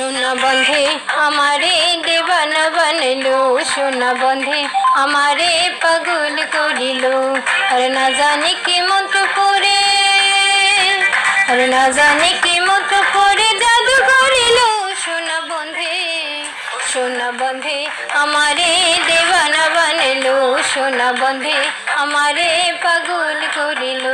সোনা বন্ধে, আমারে দেবানা বানাইলো সোনা বন্ধে, আমারে পাগল করিল। আর না জানি কি মন্ত্র করে আর না জানি কি মন্ত্র করে জাদু করিল। সোনা বন্ধে সোনা বন্ধে, আমারে দেবানা বানাইলো সোনা বন্ধে, আমারে পাগল করিল।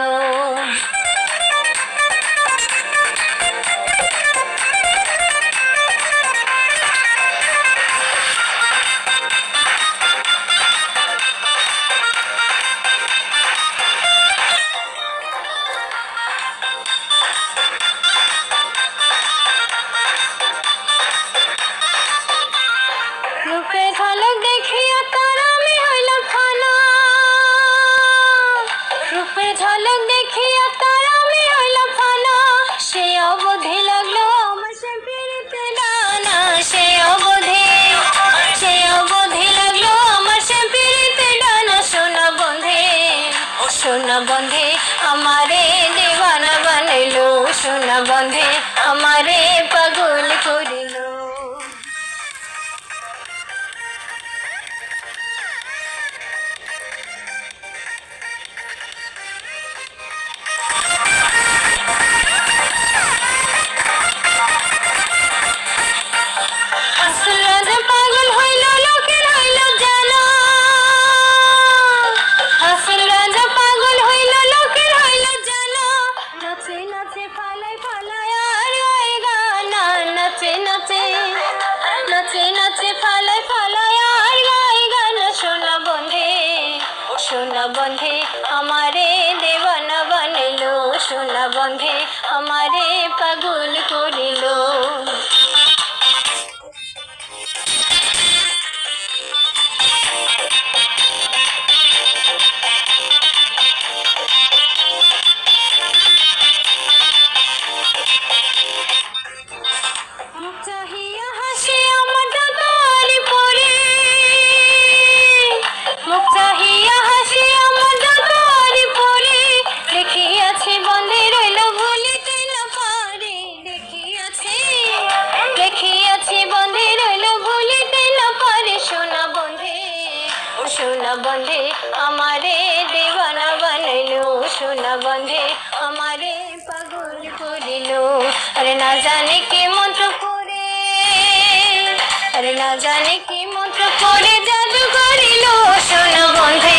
বন্ধে আমারে পাগল নাচে ফালাই ফালাই আর গাই গানা। সোনা বন্ধে শোনো বন্ধে, আমারে দেওয়ানা বানাইলো। শোনো বন্ধে, আমারে পাগল করিলো। সোনা বন্ধে, আমারে দেওয়ানা বানাইলো। সোনা বন্ধে, আমারে পাগল করিল। আরে না জানে কি মন্ত্র করে আরে না জানে কি মন্ত্র করে জাদু করিল। সোনা বন্ধে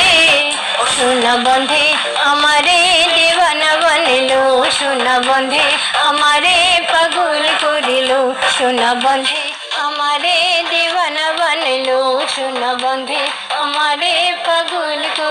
সোনা বন্ধে, আমারে দেওয়ানা বানাইলো। সোনা বন্ধে, আমারে পাগল করিল। সোনা বন্ধে আমারে দেওয়ানা বানাইলো সোনা বন্ধে আমারে পাগল করিল